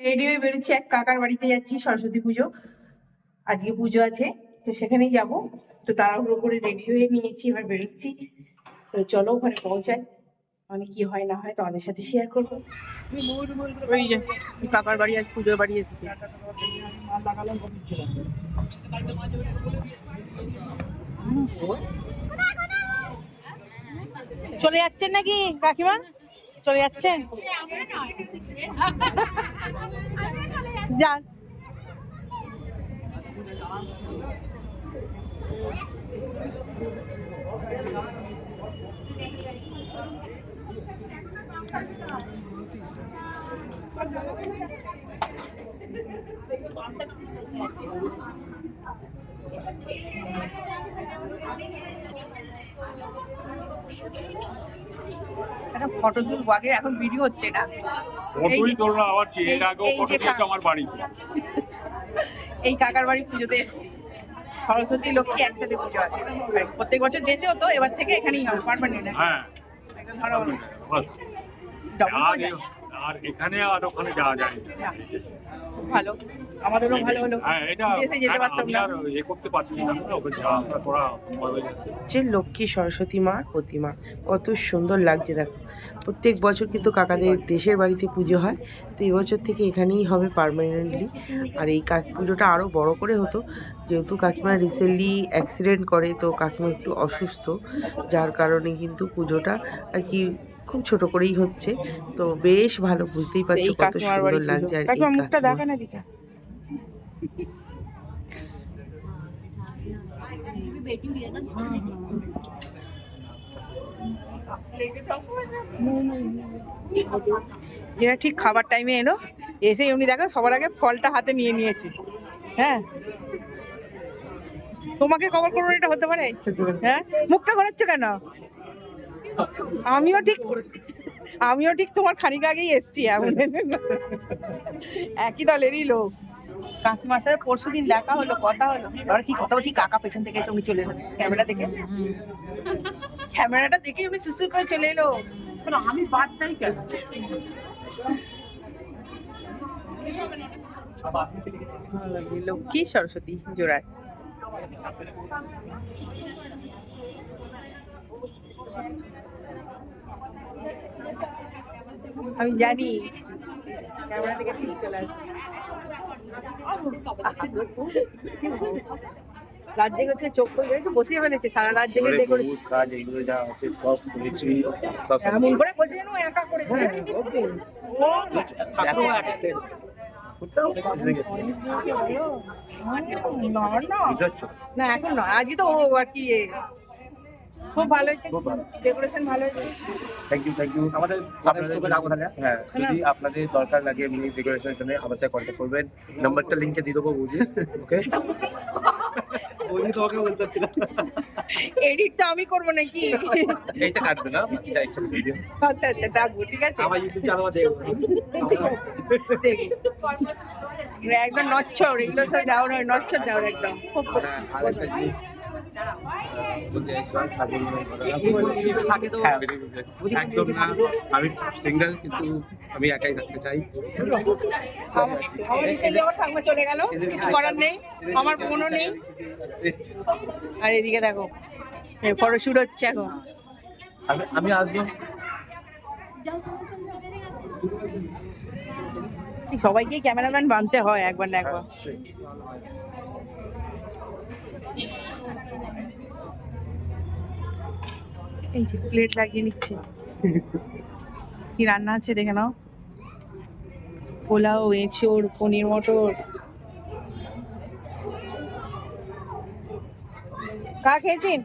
Ready হয়ে বেরোচ্ছি, এক কাকার বাড়িতে যাচ্ছি, সরস্বতী পুজো। আজকে পুজো আছে, তো সেখানেই যাব। তো তাড়াহুড়ো করে রেডি হয়ে নিয়েছি, এবার বেরোচ্ছি। তো চলো ওখানে পৌঁছাই। মানে কি হয়, না হয় তোমাদের সাথে শেয়ার করব। কাকার বাড়ি আজ পুজোর বাড়ি এসেছি। চলে যাচ্ছেন নাকি কাকিমা? চলে যাচ্ছেন যান একটা ফটো তুলবো আগে এখন ভিডিও হচ্ছে না। ফটোই তোলো আবার কি? এর আগেও ফটো তুলেছে আমার বাড়িতে এই কাকার বাড়ি পুজোতে এসেছি। সরস্বতী লক্ষ্মী একসাথে পুজো আছে। প্রত্যেক বছর দেশে হতো এবার থেকে এখানেই হবে পারমানেন্ট হ্যাঁ। আর এখানে আর ওখানে যাওয়া যায় না, খুব ভালো। আমাদেরও ভালো হলো। হ্যাঁ দেশে যেতে হ্যাঁ, পারতাম না। করতে পারছি না। ওকে যাওয়া আসা করা সম্ভব হয়ে যাচ্ছে। হচ্ছে লক্ষ্মী সরস্বতী মার প্রতিমা কত সুন্দর লাগছে দেখো। প্রত্যেক বছর কিন্তু কাকাদের দেশের বাড়িতে পুজো হয়। তো এই বছর থেকে এখানেই হবে পার্মানেন্টলি আর এই কাকি পুজোটা আরও বড় করে হতো। যেহেতু কাকিমা রিসেন্টলি অ্যাক্সিডেন্ট করে তো কাকিমা একটু অসুস্থ। যার কারণে কিন্তু পুজোটা আর কি খুব ছোট করেই হচ্ছে। তো বেশ ভালো বুঝতেই পারছ কত সুন্দর লাগছে আর এই মুখটা দেখা না দিকা এরা ঠিক খাবার টাইমে এলো। এসে উনি দেখো সবার আগে ফলটা হাতে নিয়ে নিয়েছে। হ্যাঁ? তোমাকে কভার করুন এটা হতে পারে। হ্যাঁ? মুখটা ঘোরাচ্ছ কেন? আমিও ঠিক আমিও ঠিক তোমার খানিক আগেই এসছি এমন। একই দলেরই লোক। কাকিমার সাথে পরশু দিন দেখা হলো কথা হলো। এবার কি কথা বলছি? কাকা পেছন থেকে উনি চলে এলো। ক্যামেরা দেখে। ক্যামেরাটা দেখে উনি সুসু করে চলে এলো। আমি বাদ চাই কেন? লক্ষ্মী সরস্বতী জোড়ায়? আমি জানি ক্যামেরা থেকে ঠিক চলে রাত জেগে হচ্ছে চোখ করে একটু বসিয়ে ফেলেছে সারা রাত জেগে বহুত কাজ এগুলো যা আছে সব এমন করে বলছে যেন একা ও দেখো। একটা না এখন নয় আজকে তো ও আর কি খুব ভালো হয়েছে। খুব ভালো। ডেকোরেশন ভালো হয়েছে। থ্যাংক ইউ থ্যাংক ইউ আমাদের আপনাদের হ্যাঁ যদি আপনাদের দরকার লাগে মিনি ডেকোরেশনের জন্য আমার সাথে কন্ট্যাক্ট করবেন। নাম্বারটা লিঙ্কে দিয়ে দেবো বুঝি। ওকে বুঝি তোমাকে বলতে পারছি এডিট তো আমি করব নাকি? এইটা কাটবে না বাকি যা ইচ্ছা ভিডিও আচ্ছা আচ্ছা যাব ঠিক আছে? আমার ইউটিউব চ্যানেল দেখব। একদম নচ্ছর এগুলো সব দেওয়া নয় নচ্ছর দেওয়ার একদম। খুব খুব হ্যাঁ একটা জিনিস। হ্যাঁ, একদম না। আমি সিঙ্গেল কিন্তু আমি একাই থাকতে চাই। আমার চলে গেল কিছু করার নেই। আমার বোনও নেই। আর এদিকে দেখো ফটোশুট হচ্ছে এখন। আমি আসব। সবাইকে ক্যামেরাম্যান বানতে হয় একবার না একবার। এই যে প্লেট লাগিয়ে নিচ্ছে। কি রান্না আছে দেখে নাও। পোলাও এঁচোড় পনির মটর। কা খেয়েছেন?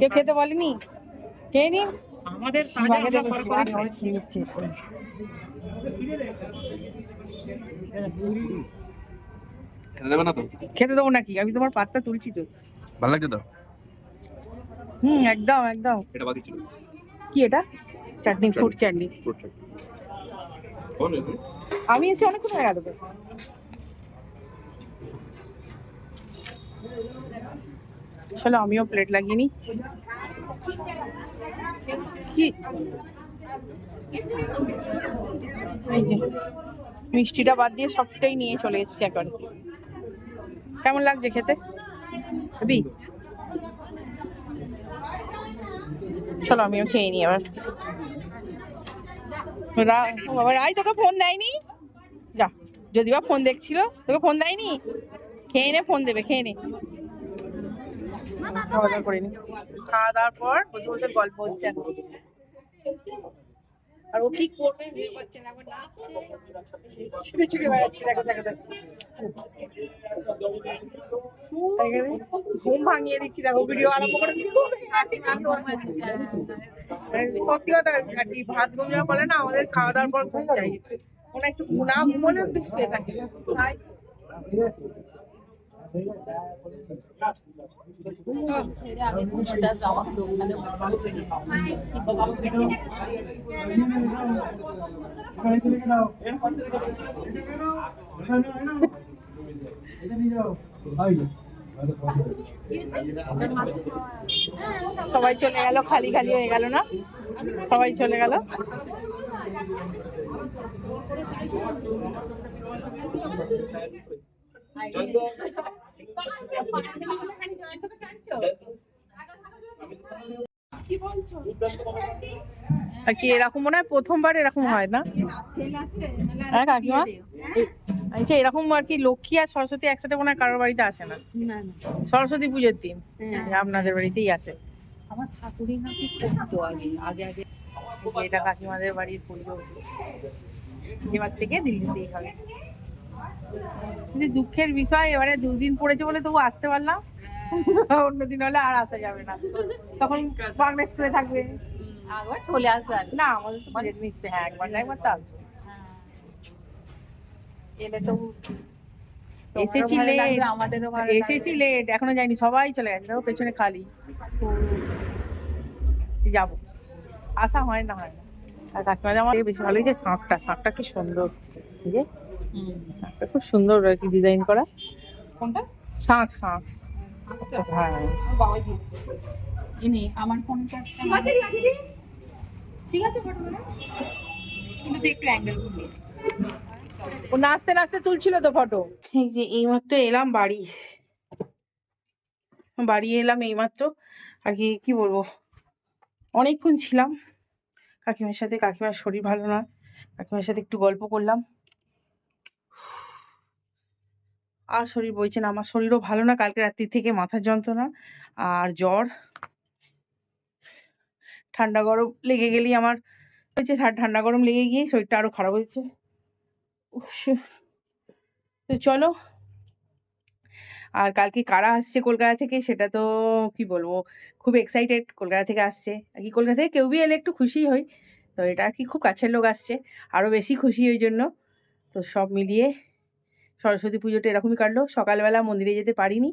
কেউ খেতে বলেনি? খেয়ে নিন। আমাদের খেয়ে নিচ্ছে। খেতে দেবে না তো? খেতে দেবো নাকি? আমি তোমার পাত্তা তুলছি তো। ভালো লাগছে তো? হুম একদম একদম। এটা বাকি ছিল। কি এটা? চাটনি ফুড চাটনি। আমি এসে অনেকক্ষণ হয়ে গেল চলো আমিও প্লেট লাগিয়ে নি কি? এই যে মিষ্টিটা বাদ দিয়ে সবটাই নিয়ে চলে এসেছি একবারে কেমন লাগছে খেতে হেবি চলো আমিও খেয়ে নিই আবার বাবা রাই তোকে ফোন দেয়নি? যা যদি বা ফোন দেখছিল তোকে ফোন দেয়নি? খেয়ে নে ফোন দেবে খেয়ে নে। খাওয়া দাওয়া করে নি খাওয়া দাওয়ার পর বসে বসে গল্প হচ্ছে। আর ও কি করবে ভেবে পাচ্ছে না ছুটে ছুটে বেড়াচ্ছে, দেখো দেখো দেখো। ঘুম ভাঙিয়ে দিচ্ছি, দেখো ভিডিও আরম্ভ করে দিচ্ছি। সত্যি কথা, আর ভাত ঘুম বলে না, আমাদের খাওয়া দাওয়ার পর ঘুম চাই। ওনা একটু না ঘুমোলে একটু শুয়ে থাকে। সবাই চলে গেল খালি খালি হয়ে গেল না? সবাই চলে গেল। আর কি এরকম মনে হয় প্রথমবার এরকম হয় না? হ্যাঁ কাকিমা? আচ্ছা এরকম আর কি লক্ষ্মী আর সরস্বতী একসাথে মনে হয় কারোর বাড়িতে আসে না? সরস্বতী পুজোর দিন আপনাদের বাড়িতেই আসে। আমার শাশুড়ি নাকি করতো আগে আগে আগে। এটা কাকিমাদের বাড়ির পুজো। এবার থেকে দিল্লিতেই হবে। কিন্তু দুঃখের বিষয় এবারে দুদিন পড়েছে বলে তবু আসতে পারলাম। অন্যদিন হলে আর আসা যাবে না। তখন বাংলা স্কুলে থাকবে। আগে চলে আসবে না আমাদের তো বাজেট হ্যাঁ একবার না একবার তো আসবে। এলে তো আমাদেরও এখনও যাইনি সবাই চলে গেছে। পেছনে খালি। যাব। আসা হয় না হয় না। আর কাকিমাদের আমার বেশি ভালো লাগছে শাঁখটা শাঁখটা কি সুন্দর। যে খুব সুন্দর আর কি ডিজাইন করা। কোনটা? শাঁখ শাঁখ। হ্যাঁ। আমার বাবা দিয়েছে। ইনি আমার ফোনটা ঠিক আছে কিন্তু একটু অ্যাঙ্গেল ও নাচতে নাচতে তুলছিল তো ফটো এই যে এইমাত্র এলাম বাড়ি। বাড়ি এলাম এইমাত্র। আর কি কি বলব? অনেকক্ষণ ছিলাম। কাকিমার সাথে কাকিমার শরীর ভালো না কাকিমার সাথে একটু গল্প করলাম। আর শরীর বইছে না, আমার শরীরও ভালো না, কালকে রাত্রি থেকে মাথার যন্ত্রণা আর জ্বর। ঠান্ডা গরম লেগে গেলেই আমার হয়েছে ঠান্ডা গরম লেগে গিয়ে শরীরটা আরও খারাপ হয়েছে। তো চলো। আর কালকে কারা আসছে কলকাতা থেকে সেটা তো কি বলব, খুব এক্সাইটেড কলকাতা থেকে আসছে। আর কি, কলকাতা থেকে কেউ বি এলে একটু খুশি হই, তো এটা আর কি খুব কাছের লোক আসছে আরও বেশি খুশি ওই জন্য। তো সব মিলিয়ে সরস্বতী পুজোটা এরকমই কাটলো। সকালবেলা মন্দিরে যেতে পারিনি।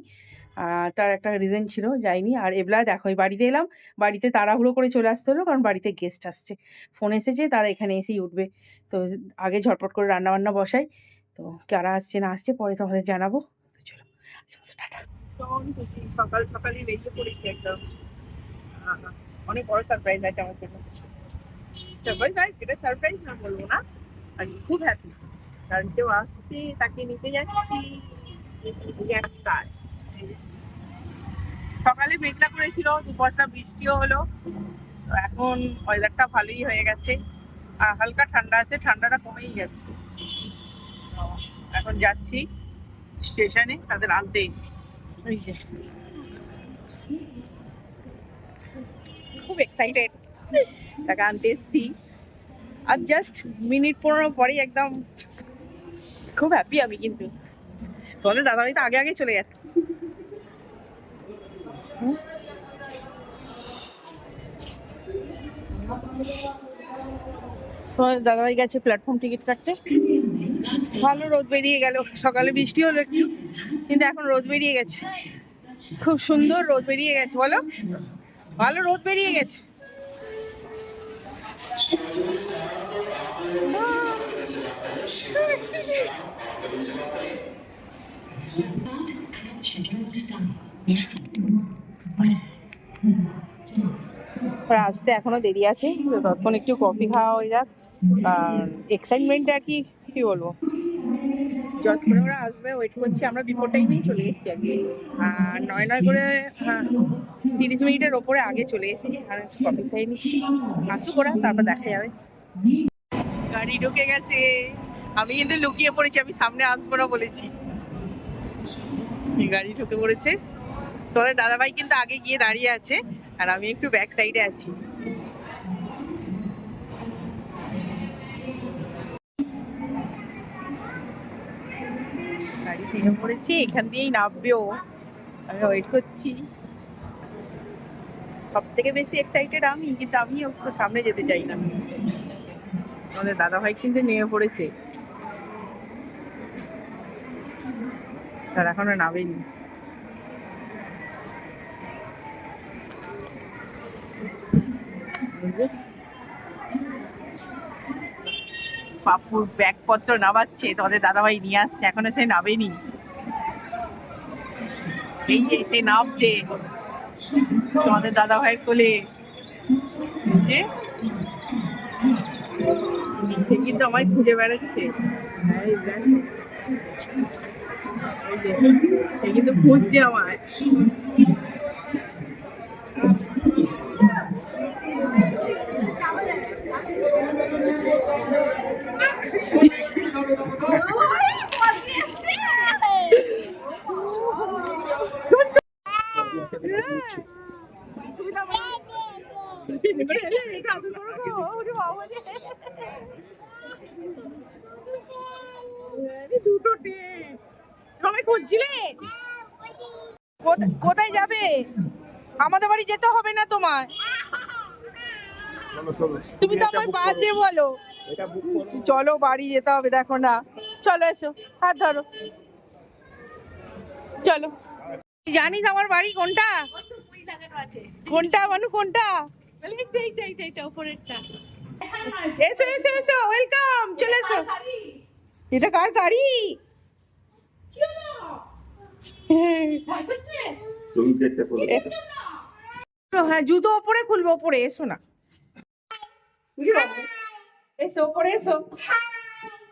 তার একটা রিজন ছিল, যাইনি। আর এবলা দেখো বাড়িতে এলাম। বাড়িতে তাড়াহুড়ো করে চলে আসতে হলো, কারণ বাড়িতে গেস্ট আসছে। ফোন এসেছে, তারা এখানে এসেই উঠবে। তো আগে ঝটপট করে রান্না বান্না বসাই। তো কারা আসছে, না আসছে, পরে তোমাদের জানাব। তো চলো টাটা। সকাল সকালই বেরিয়ে পড়েছি একদম। অনেক বড় সারপ্রাইজ আছে আমার জন্য। এটা সারপ্রাইজ না বলব না? কি খুব হ্যাপি কারণ কেউ আসছে, তাকে নিতে যাচ্ছি সকালে মেঘলা করেছিল, দুপশটা বৃষ্টিও হলো। এখন ওয়েদারটা ভালোই হয়ে গেছে। আর হালকা ঠান্ডা আছে, ঠান্ডাটা কমেই গেছে। এখন যাচ্ছি স্টেশনে, তাদের আনতে। খুব এক্সাইটেড তাকে আনতে এসছি। আর জাস্ট মিনিট পনেরো পরেই একদম খুব হ্যাপি আমি কিন্তু। তোমাদের দাদাভাই তো আগে আগে চলে যাচ্ছে তোমাদের দাদাভাই গেছে প্ল্যাটফর্ম টিকিট কাটতে। ভালো রোদ বেরিয়ে গেল, সকালে বৃষ্টি হলো একটু, কিন্তু এখন রোদ বেরিয়ে গেছে। খুব সুন্দর রোদ বেরিয়ে গেছে, বলো। ভালো রোদ বেরিয়ে গেছে। আসতে এখনও দেরি আছে, তো ততক্ষণ একটু কফি খাওয়া হয়ে যাক। আর এক্সাইটমেন্ট আর কি কি বলব? যত করে ওরা আসবে ওয়েট করছি, আমরা বিফোর টাইমেই চলে এসেছি আর কি আর নয় নয় করে হ্যাঁ তিরিশ মিনিটের ওপরে আগে চলে এসেছি, আর কফি খাই নিচ্ছি। আসুক ওরা, তারপর দেখা যাবে। গাড়ি ঢুকে গেছে। আমি কিন্তু লুকিয়ে পড়েছি, আমি সামনে আসব না বলেছি। গাড়ি ঢুকে পড়েছে। তোমাদের দাদাভাই কিন্তু আগে গিয়ে দাঁড়িয়ে আছে, আর আমি একটু ব্যাক সাইডে আছি। গাড়ি থেকে পড়েছি, এখান দিয়েই নামবেও আমি ওয়েট করছি। সব থেকে বেশি এক্সাইটেড আমি, কিন্তু আমি সামনে যেতে চাই না। আমাদের দাদা ভাই কিন্তু নেমে পড়েছে। তার এখনও নামেনি। পাপুর ব্যাগপত্র নামাচ্ছে, তোমাদের দাদাভাই নিয়ে আসছে, এখনও সে নামেনি। এই যে সে নামছে, তোমাদের দাদা ভাইয়ের কোলে সে কিন্তু আমায় খুঁজে বেড়াচ্ছে। এই কিন্তু খুঁজছে আমায় কোথায় যাবে? আমাদের বাড়ি যেতে হবে না তোমার তুমি তো আমার বাজে বলো। চলো বাড়ি যেতে হবে দেখো না। চলো এসো। হাত ধরো। চলো। জানিস আমার বাড়ি কোনটা? কোনটা মানু কোনটা? এসো এসো এসো। ওয়েলকাম চলে এসো। এটা কার গাড়ি। হ্যাঁ জুতো ওপরে খুলবো, ওপরে, এসো না। এসো, ওপরে এসো।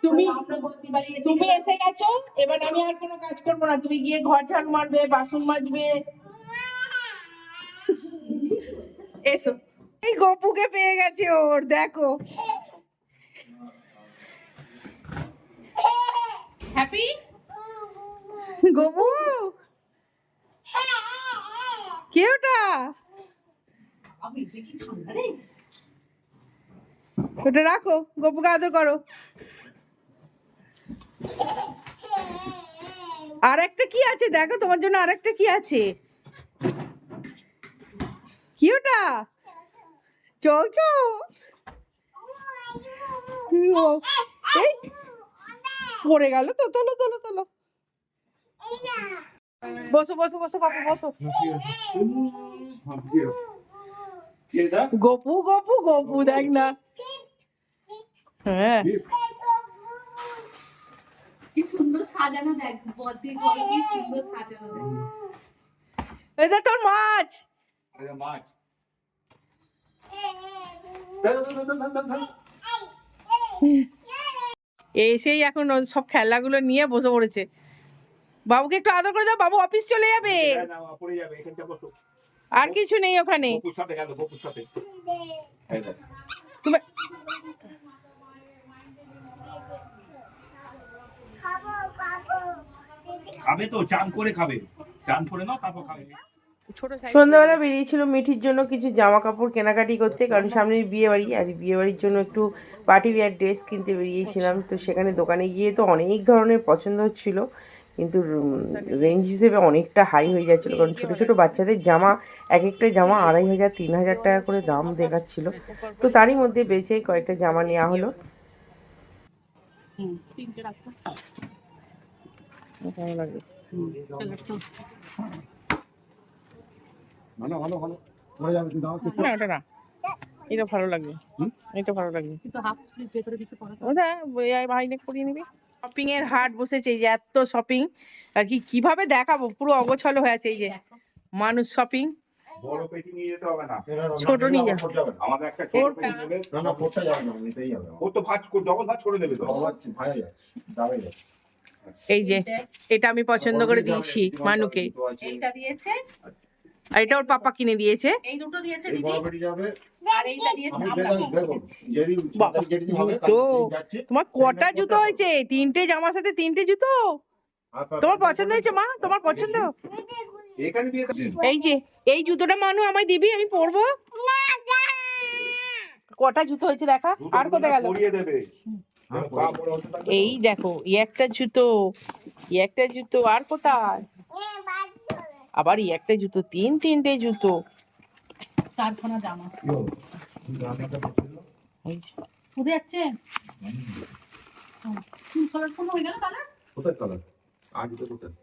তুমি তুমি এসে গেছো, এবার আমি আর কোনো কাজ করব না। তুমি গিয়ে ঘর ঝাড়ু মারবে, বাসন মাজবে। এসো। এই গপুকে পেয়ে গেছে ওর, দেখো। হ্যাপি গপু? কে ওটা? ওটা রাখো গপুকে আদর করো। আর একটা কি আছে? দেখো তোমার জন্য আর একটা কি আছে? কি ওটা? এই পড়ে গেল তো তোলো তোলো তোলো। বসো বসো বসো বাপু বসো। গপু গপু গপু দেখ না। হ্যাঁ। কি? সুন্দর সাজানো দেখ বদ্রির ঘরে কি সুন্দর সাজানো দেখ। এটা তোর মাছ। মাছ। এসেই এখন সব খেলাগুলো নিয়ে বসে পড়েছে। বাবুকে একটু আদর করে দাও বাবু অফিস চলে যাবে। বসো। আর কিছু নেই ওখানে। বপুর সাথে গেল বপুর সাথে। এই দেখো। তুমি খাবে তো চান করে খাবে। চান করে নাও তারপর খাবে। সন্ধ্যাবেলা বেরিয়েছিল মিঠির জন্য কিছু জামা কাপড় কেনাকাটি করতে কারণ সামনে বিয়ে বাড়ি আর বিয়ে বাড়ির জন্য একটু পার্টি ওয়্যার ড্রেস কিনতে বেরিয়েছিলাম। তো সেখানে দোকানে গিয়ে তো অনেক ধরনের পছন্দ হচ্ছিল। কিন্তু রেঞ্জ হিসেবে অনেকটা হাই হয়ে যাচ্ছিল কারণ ছোটো ছোটো বাচ্চাদের জামা এক একটা জামা আড়াই হাজার তিন হাজার টাকা করে দাম দেখাচ্ছিল। তো তারই মধ্যে বেঁচে কয়েকটা জামা নেওয়া হলো। ভালো লাগে। ভালো ভালো ভালো। পড়ে যাবে তুমি দাও না ওটা না। এটা ভালো লাগবে। এটা ভালো লাগবে। কিন্তু হাফ স্লিভ ভেতরে দিকে পড়া ওটা ভাই নেক করিয়ে নিবি। শপিং এর হাট বসেছে এই যে এত শপিং আর কি কীভাবে দেখাবো? পুরো অগোছালো হয়ে আছে এই যে। মানুষ শপিং বড় পেটি নিয়ে যেতে হবে না। ছোট নিয়ে যা। আমাদের একটা ছোট পেটি নেবে না না ভোটটা যাবে না নিতেই যাবে। ও তো ভাজ ডবল ভাজ করে নেবে তো। ভাই যাবে যাবে। এই যে এটা আমি পছন্দ করে দিয়েছি মানুকে। এইটা দিয়েছে। আর এটা ওর পাপা কিনে দিয়েছে। এই দুটো দিয়েছে দিদি। আর এইটা দিয়েছে তোমার কটা জুতো হয়েছে? তিনটে জামার সাথে তিনটে জুতো? তোমার পছন্দ হয়েছে মা? তোমার পছন্দ? এই যে এই জুতোটা মানু আমায় দিবি আমি পরবো? কটা জুতো হয়েছে দেখা? আর কোথায় গেল। এই দেখো ই একটা জুতো একটা জুতো আর কোথায়? আবার এই একটা জুতো তিন তিনটে জুতো। চারখানা জামা। বুঝে যাচ্ছে? কালার কোন? হয়ে গেল কালার কোথায় কালার আর জুতো কোথায়?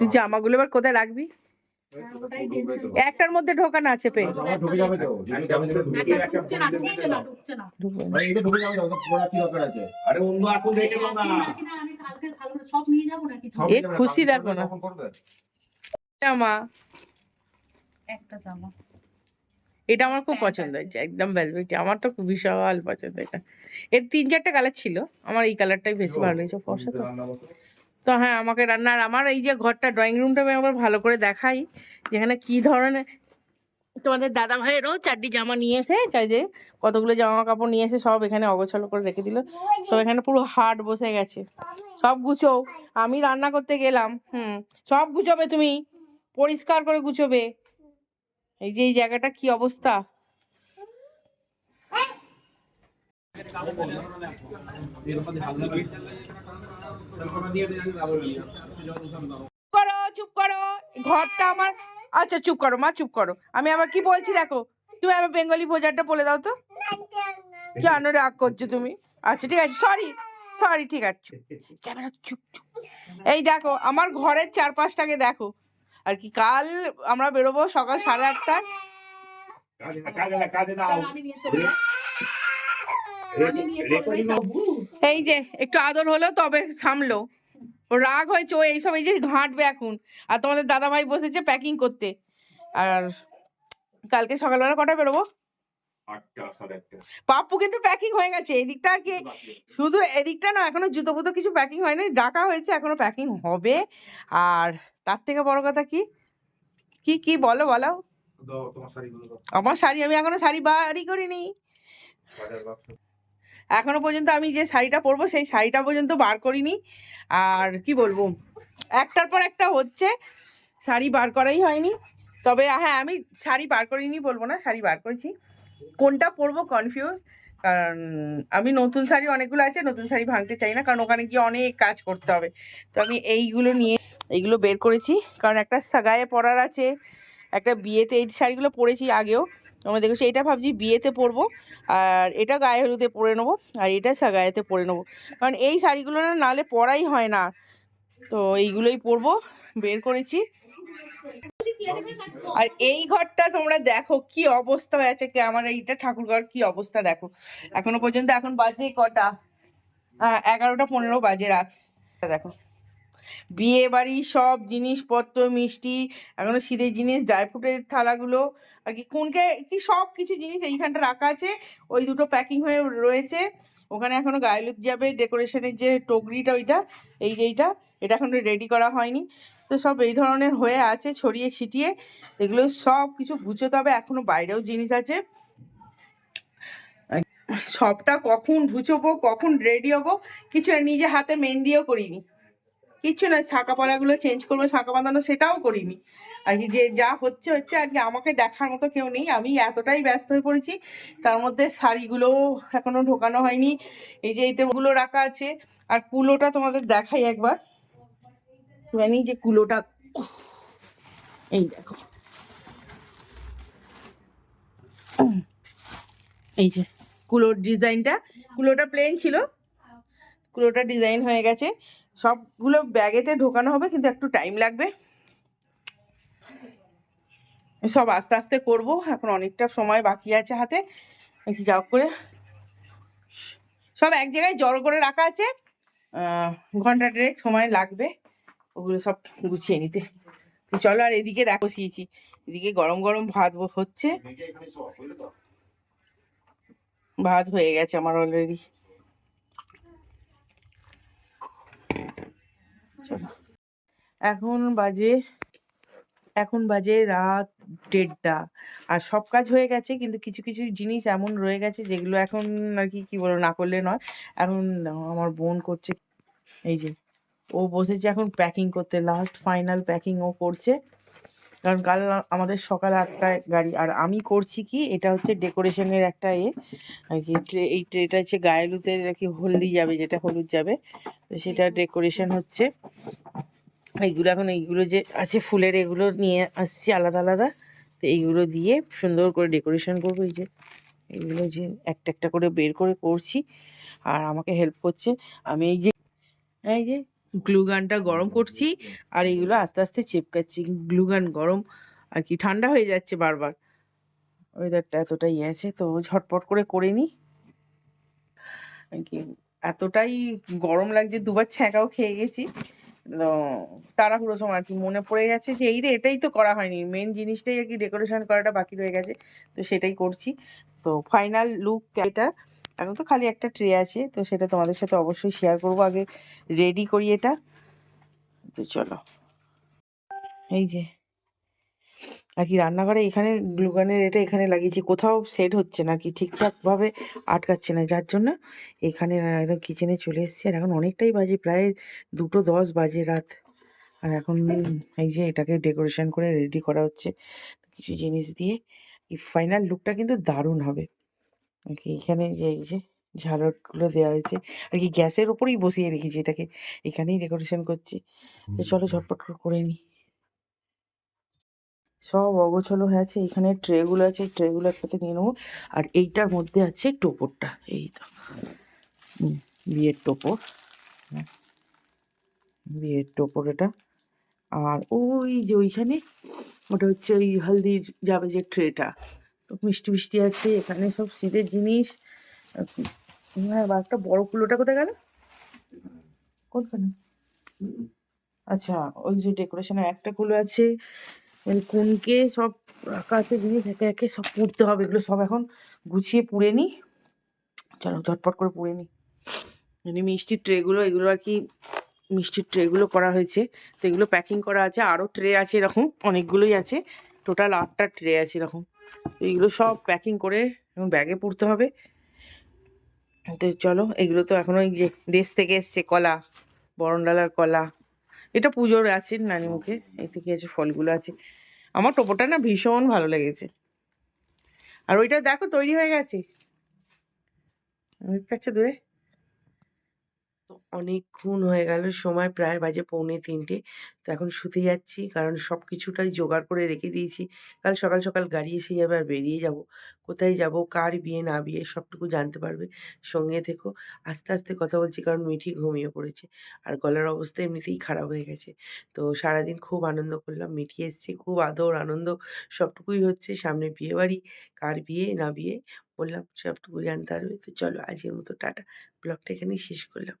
তুই জামাগুলো এবার কোথায় রাখবি? একটার মধ্যে ঢোকানো আছে পে জামা ঢুকে যাবে তো। যদি যাবে সেটা ঢুকে যাবে একটা ঢুকছে না ঢুকছে না ঢুকছে না। ভাই এটা ঢুকে যাবে তো ওটা পুরো কি দরকার আছে? আরে অন্য এখন দেখে নাও না। নাকি না আমি কালকে ভালো করে সব নিয়ে যাব নাকি? সব এ খুশি দেখো না। জামা। একটা জামা। এটা আমার খুব পছন্দ হয়েছে একদম ভেলভেটি আমার তো খুব বিশাল পছন্দ এটা। এর তিন চারটে কালার ছিল। আমার এই কালারটাই বেশি ভালো হয়েছে ফর্সা তো। তো হ্যাঁ আমাকে রান্নার আমার এই যে ঘরটা ড্রয়িং রুমটা আমি আবার ভালো করে দেখাই। যেখানে কি ধরনের তোমাদের দাদা ভাইয়েরও চারটি জামা নিয়ে এসে চাই যে কতগুলো জামা কাপড় নিয়ে এসে সব এখানে অগোছালো করে রেখে দিল। সব এখানে পুরো হাট বসে গেছে। সব গুছো আমি রান্না করতে গেলাম হুম। সব গুছোবে তুমি। পরিষ্কার করে গুছোবে। এই যে, এই জায়গাটা কি অবস্থা? করো, চুপ করো। ঘরটা আমার আচ্ছা চুপ করো, মা, চুপ করো। আমি আবার কি বলছি দেখো? তুমি আমার বেঙ্গলি বোঝারটা বলে দাও তো। কেন রাগ করছ তুমি? আচ্ছা ঠিক আছে সরি সরি ঠিক আছে। চুপ। এই দেখো, আমার ঘরের চারপাশটাকে দেখো। আর কি কাল আমরা বেরোবো সকাল সাড়ে আটটায়। এই যে, একটু আদর হলো তবে থামলো রাগ হয়েছে, ও এইসব, এই যে ঘাঁটবে এখন। আর তোমাদের দাদা ভাই বসেছে প্যাকিং করতে। আর কালকে সকালবেলা কটা বেরোবো? পাপ্পু কিন্তু প্যাকিং হয়ে গেছে এদিকটা কি শুধু এদিকটা না এখনও জুতো ফুতো কিছু প্যাকিং হয়নি ডাকা হয়েছে এখনও প্যাকিং হবে। আর তার থেকে বড় কথা কি? কি কি বলো বলো। আমার শাড়ি আমি এখনও শাড়ি বাড়ি করিনি। এখনও পর্যন্ত আমি যে শাড়িটা পরবো সেই শাড়িটা পর্যন্ত বার করিনি। আর কি বলব একটার পর একটা হচ্ছে শাড়ি বার করাই হয়নি। তবে হ্যাঁ আমি শাড়ি বার করিনি বলব না শাড়ি বার করেছি। কোনটা পরবো কনফিউজ কারণ আমি নতুন শাড়ি অনেকগুলো আছে, নতুন শাড়ি ভাঙতে চাই না, কারণ ওখানে গিয়ে অনেক কাজ করতে হবে। তো আমি এইগুলো নিয়ে, এইগুলো বের করেছি। কারণ একটা সাগায়ে পরার আছে, একটা বিয়েতে এই শাড়িগুলো পরেছি আগেও। আমরা দেখেছি, এটা ভাবছি বিয়েতে পরবো, আর এটা গায়ে হলুদে পরে নেব, আর এটা সাগায়েতে পরে নেব। কারণ এই শাড়িগুলো না, নালে পরাই হয় না। তো এইগুলোই পরবো, বের করেছি। আর এই ঘরটা তোমরা দেখো, কি অবস্থা হয়ে আছে, কি আমার এইটা ঠাকুর ঘর, কি অবস্থা দেখো। এখনও পর্যন্ত এখন বাজে কটা? হ্যাঁ এগারোটা পনেরো বাজে রাত। দেখো, বিয়ে বাড়ি সব জিনিসপত্র, মিষ্টি, এখনও শীতের জিনিস ড্রাই ফ্রুটের থালাগুলো, আর কি কোনকে, কি সব কিছু জিনিস এইখানটা রাখা আছে। ওই দুটো প্যাকিং হয়ে রয়েছে। ওখানে এখনও গায়ে লুক যাবে ডেকোরেশনের যে টগরিটা ওইটা, এই যে এইটা, এটা এখনও রেডি করা হয়নি। তো সব এই ধরনের হয়ে আছে ছড়িয়ে ছিটিয়ে। এগুলো সব কিছু গুছোতে হবে এখনও বাইরেও জিনিস আছে। সবটা কখন গুছোবো কখন রেডি হব, কিছু না, নিজে হাতে মেহেন্দিও করিনি। কিচ্ছু না শাঁকা পলাগুলো চেঞ্জ করব শাঁকা বাঁধানো সেটাও করিনি। আর কি যে যা হচ্ছে হচ্ছে আর কি আমাকে দেখার মতো কেউ নেই। আমি এতটাই ব্যস্ত হয়ে পড়েছি, তার মধ্যে শাড়িগুলো এখনও ঢোকানো হয়নি। এই যে এইতে রাখা আছে। আর কুলোটা তোমাদের দেখাই একবার। মানে যে কুলোটা, এই দেখো। এই যে কুলোর ডিজাইনটা, কুলোটা প্লেন ছিল। কুলোটা ডিজাইন হয়ে গেছে। সবগুলো ব্যাগেতে ঢোকানো হবে, কিন্তু একটু টাইম লাগবে। সব আস্তে আস্তে করব। এখন অনেকটা সময় বাকি আছে হাতে। একটু যাও করে। সব এক জায়গায় জড়ো করে রাখা আছে। ঘণ্টা দেড়েক সময় লাগবে। ওগুলো সব গুছিয়ে নিতে। চলো আর এদিকে দেখো বসিয়েছি এদিকে গরম গরম ভাত হচ্ছে। ভাত হয়ে গেছে আমার অলরেডি চলো। এখন বাজে এখন বাজে রাত দেড়টা। আর সব কাজ হয়ে গেছে, কিন্তু কিছু কিছু জিনিস এমন রয়ে গেছে যেগুলো এখন আর কি কি বলব, না করলে নয়। এখন আমার বোন করছে, এই যে ও বসেছে এখন প্যাকিং করতে লাস্ট ফাইনাল প্যাকিং ও করছে। কারণ কাল আমাদের সকাল আটটায় গাড়ি, আর আমি করছি কি, এটা হচ্ছে ডেকোরেশনের একটা এ, আর কি এই ট্রেটা হচ্ছে গায়েলুতের আর কি হলদি যাবে, যেটা হলুদ যাবে, তো সেটা ডেকোরেশন হচ্ছে। এইগুলো এখন, এইগুলো যে আছে ফুলের, এগুলো নিয়ে আসছি আলাদা আলাদা, তো এইগুলো দিয়ে সুন্দর করে ডেকোরেশন করব, এই যে এগুলো যে একটা একটা করে বের করে করছি, আর আমাকে হেল্প করছে। আমি এই যে এই যে গ্লু গানটা গরম করছি আর এইগুলো আস্তে আস্তে চেপকাচ্ছি। গ্লু গান গরম আর কি, ঠান্ডা হয়ে যাচ্ছে বারবার। ওয়েদারটা এতটাই ইয়ে আছে, তো ঝটপট করে করে নিই কি, এতটাই গরম লাগছে, দুবার ছ্যাঁকাও খেয়ে গেছি। তো তাড়াহুড়ো সময় আর কি, মনে পড়ে গেছে যে এই রে, এটাই তো করা হয়নি। মেন জিনিসটাই আর কি ডেকোরেশন করাটা বাকি রয়ে গেছে, তো সেটাই করছি। তো ফাইনাল লুক এটা এখন তো খালি একটা ট্রে আছে, তো সেটা তোমাদের সাথে অবশ্যই শেয়ার করব। আগে রেডি করি এটা। তো চলো। এই যে, আর কি রান্নাঘরে এখানে গ্লুগানের এটা এখানে লাগিয়েছি। কোথাও সেট হচ্ছে না কি ঠিকঠাকভাবে আটকাচ্ছে না, যার জন্য এখানে একদম কিচেনে চলে এসেছি। আর এখন অনেকটাই বাজে, প্রায় দুটো দশ বাজে রাত। আর এখন এই যে এটাকে ডেকোরেশন করে রেডি করা হচ্ছে। কিছু জিনিস দিয়ে, এই ফাইনাল লুকটা কিন্তু দারুণ হবে। আর কি এখানে যে এই যে ঝালটগুলো দেওয়া হয়েছে আর কি গ্যাসের ওপরেই বসিয়ে রেখেছি এটাকে এখানেই ডেকোরেশন করছি। তো চলো ঝটপট করে নিই। সব অগোছলো হয়ে আছে এখানে ট্রেগুলো আছে ট্রেগুলো একটাতে নিয়ে নেব। আর এইটার মধ্যে আছে টোপরটা এই তো। বিয়ের টোপর হ্যাঁ। বিয়ের টোপর এটা। আর ওই যে ওইখানে ওটা হচ্ছে ওই হলদির যাবে যে ট্রেটা মিষ্টি মিষ্টি আছে, এখানে সব শীতের জিনিস। হ্যাঁ একটা বড় কুলোটা কোথায় গেল? কোনখানে? আচ্ছা ওই যে ডেকোরেশনের একটা কুলো আছে কোনকে সব রাখা আছে জিনিস একে একে সব পুড়তে হবে। এগুলো সব এখন গুছিয়ে পুড়ে নিই চলো, ঝটপট করে পুড়ে নিই এমনি মিষ্টির ট্রেগুলো এগুলো আর কি মিষ্টির ট্রেগুলো করা হয়েছে। তো এগুলো প্যাকিং করা আছে। আরও ট্রে আছে এরকম, অনেকগুলোই আছে। টোটাল আটটা ট্রে আছে এরকম। তো এগুলো সব প্যাকিং করে এবং ব্যাগে পুড়তে হবে। তো চলো, এগুলো তো এখন ওই যে দেশ থেকে এসছে কলা, বরণডালার কলা। এটা পুজোর আছে নানি মুখে, এই থেকে আছে ফলগুলো আছে। আমার টোপোটা না ভীষণ ভালো লেগেছে। আর ওইটা দেখো তৈরি হয়ে গেছে। দেখতে দূরে। তো অনেকক্ষণ হয়ে গেল, সময় প্রায় বাজে পৌনে তিনটে। তো এখন শুতে যাচ্ছি, কারণ সব কিছুটাই জোগাড় করে রেখে দিয়েছি। কাল সকাল সকাল গাড়ি এসে যাবে আর বেরিয়ে যাব। কোথায় যাব, কার বিয়ে না বিয়ে, সবটুকু জানতে পারবে। সঙ্গে থেকো। আস্তে আস্তে কথা বলছি, কারণ মিঠি ঘুমিয়ে পড়েছে। আর গলার অবস্থা এমনিতেই খারাপ হয়ে গেছে। তো সারাদিন খুব আনন্দ করলাম। মিঠি এসছে, খুব আদর, আনন্দ, সবটুকুই হচ্ছে। সামনে বিয়ে বাড়ি, কার বিয়ে, না বিয়ে, বললাম, সবটুকু জানতে পারবে। তো চলো, আজকের মতো টাটা। ব্লগটা এখানেই শেষ করলাম।